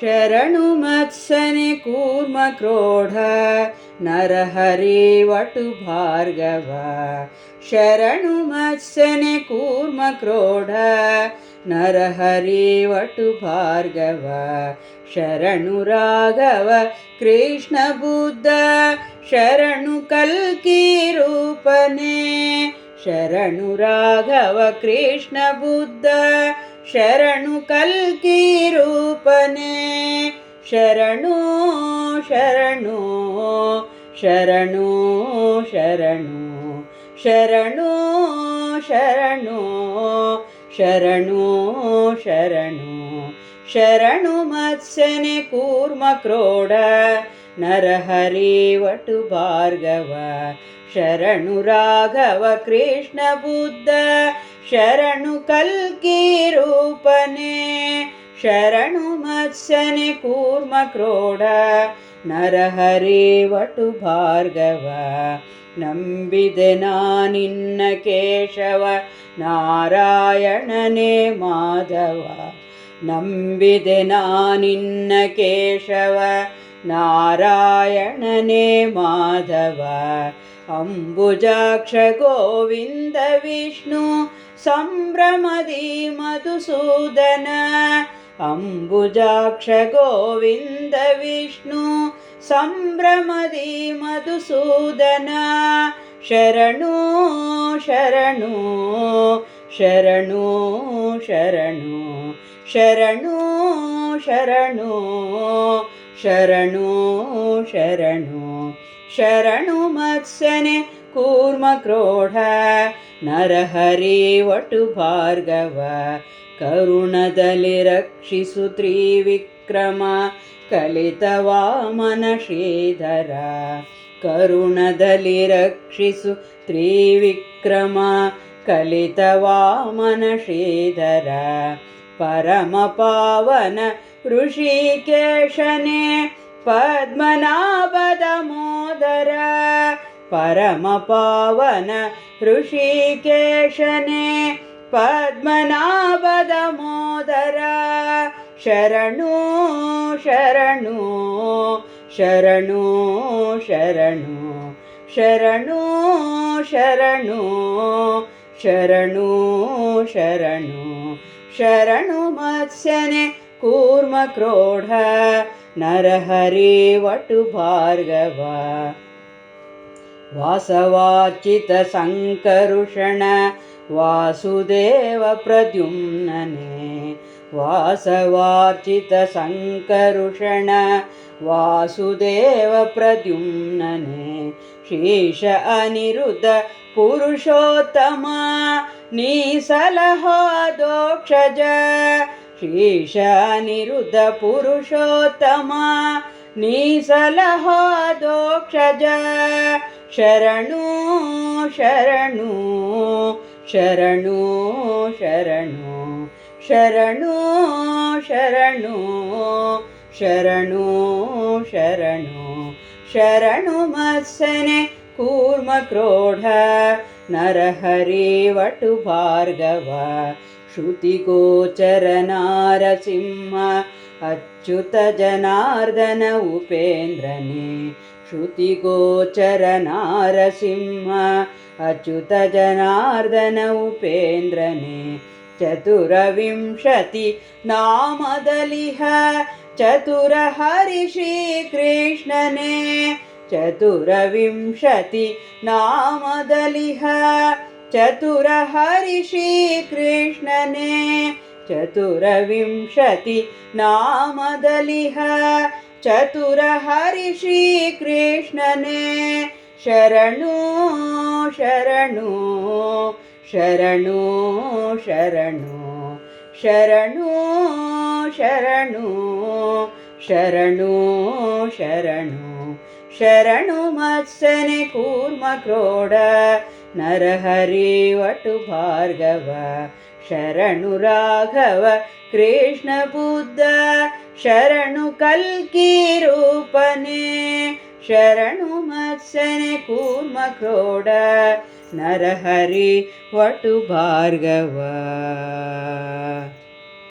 ಶರಣು ಮತ್ಸನೆ ಕೂರ್ಮ ಕ್ರೋಢ ನರಹರಿ ವಟು ಭಾರ್ಗವ. ಶರಣು ಮತ್ಸನೆ ಕೂರ್ಮ ಕ್ರೋಢ ನರಹರಿ ವಟು ಭಾರ್ಗವ. ಶರಣು ರಾಘವ ಕೃಷ್ಣ ಬುದ್ಧ, ಶರಣು ಕಲ್ಕಿ ರೂಪನೆ. ಶರಣು ರಾಘವ ಕೃಷ್ಣ ಬುದ್ಧ ಶರಣು ಕಲ್ಕಿ ರೂಪನೆ ಶರಣು ಶರಣು ಶರಣು ಶರಣು ಶರಣು ಶರಣು ಶರಣು ಶರಣು ಶರಣು ಮತ್ಸ್ಯನೆ ಕೂರ್ಮ ಕ್ರೋಢ ನರಹರಿ ವಟು ಭಾರ್ಗವ ಶರಣು ರಾಘವ ಕೃಷ್ಣ ಬುದ್ಧ ಶರಣು ಕಲ್ಕಿ ರೂಪನೆ, ಶರಣು ಮತ್ಸನೆ ಕೂರ್ಮ ಕ್ರೋಡ, ನರಹರಿ ವಟು ಭಾರ್ಗವ, ನಂಬಿದೆ ನಾನಿನ್ನ ಕೇಶವ, ನಾರಾಯಣನೇ ಮಾಧವ, ನಂಬಿದೆ ನಾನಿನ್ನ ಕೇಶವ, ನಾರಾಯಣನೇ ಮಾಧವ अम्बुजाक्षगोविन्दविष्णु सम्भ्रमदि मधुसूदन अम्बुजाक्षगोविन्दविष्णु सम्भ्रमदि मधुसूदन। शरणो शरणो शरणो शरणो शरणो शरणो शरणो शरणो। शरणुमत्सने कूर्मक्रोढ नरहरे नर हरिवटुभार्गव करुणदलिरक्षिसु त्रिविक्रम कलित वामनश्रीधर करुणदलिरक्षिसु त्रिविक्रम कलितवामनश्रीधर परमपावन ऋषिकेशने पद्मनाभदमो ಪರಮ ಪಾವನ ಋಷಿಕೇಶನೆ ಪದ್ಮನಾಭದ ಮೋದರ. ಶರಣು ಶರಣು ಶರಣು ಶರಣು ಶರಣು ಶರಣು ಶರಣು ಶರಣು ಶರಣು ಮತ್ಸ್ಯನೆ ಕೂರ್ಮ वासवाचितसङ्करुषण वासुदेवप्रद्युम्नने वासुदेव प्रद्युम्नने शीश अनिरुद्ध पुरुषोत्तम नीसलहो दोक्षज शीश अनिरुद्ध पुरुषोत्तम नीसलहो दोक्षज ಪುರುಷೋತ್ತಮ ನೀ ಸಲಹೋ ದೋಕ್ಷಜ ಶೇಷ ಅನಿರುದ್ಧ ಪುರುಷೋತ್ತಮ ನೀ ಸಲಹೋ ದೋಕ್ಷಜ ಶರಣು ಶರಣು ಶರಣು ಶರಣು ಶರಣು ಶರಣು ಶರಣು ಶರಣು ಶರಣು ಮತ್ಸನೆ ಕೂರ್ಮ ಕ್ರೋಢ ನರಹರಿ ವಟು ಭಾರ್ಗವ ಶ್ರುತಿಗೋಚರ ನಾರಸಿಂಹ ಅಚ್ಯುತ ಜನಾರ್ದನ ಉಪೇಂದ್ರನೇ श्रुतिगोचरनारसिंह अच्युतजनार्दन उपेन्द्रने चतुरविंशति नामदलिह चतुरहरिश्रीकृष्णने चतुरविंशति नामदलिह चतुरहरिश्रीकृष्णने चतुरविंशति नामदलिह चतुर्विंशति ಚತುರ ಹರಿ ಶ್ರೀಕೃಷ್ಣನೇ ಶರಣು ಶರಣು ಶರಣು ಶರಣು ಶರಣು ಶರಣು ಶರಣು ಶರಣು ಶರಣು ಮತ್ಸನೆ ಕೂರ್ಮ ಕ್ರೋಡ, ನರಹರಿ ವಟು ಭಾರ್ಗವ, ಶರಣು ರಾಘವ ಕೃಷ್ಣ ಬುದ್ಧ ಶರಣು ಕಲ್ಕಿ ರೂಪನೆ ಶರಣು ಮತ್ಸನೆ ಕೂರ್ಮ ಕ್ರೋಡ ನರಹರಿ ವಟು ಭಾರ್ಗವ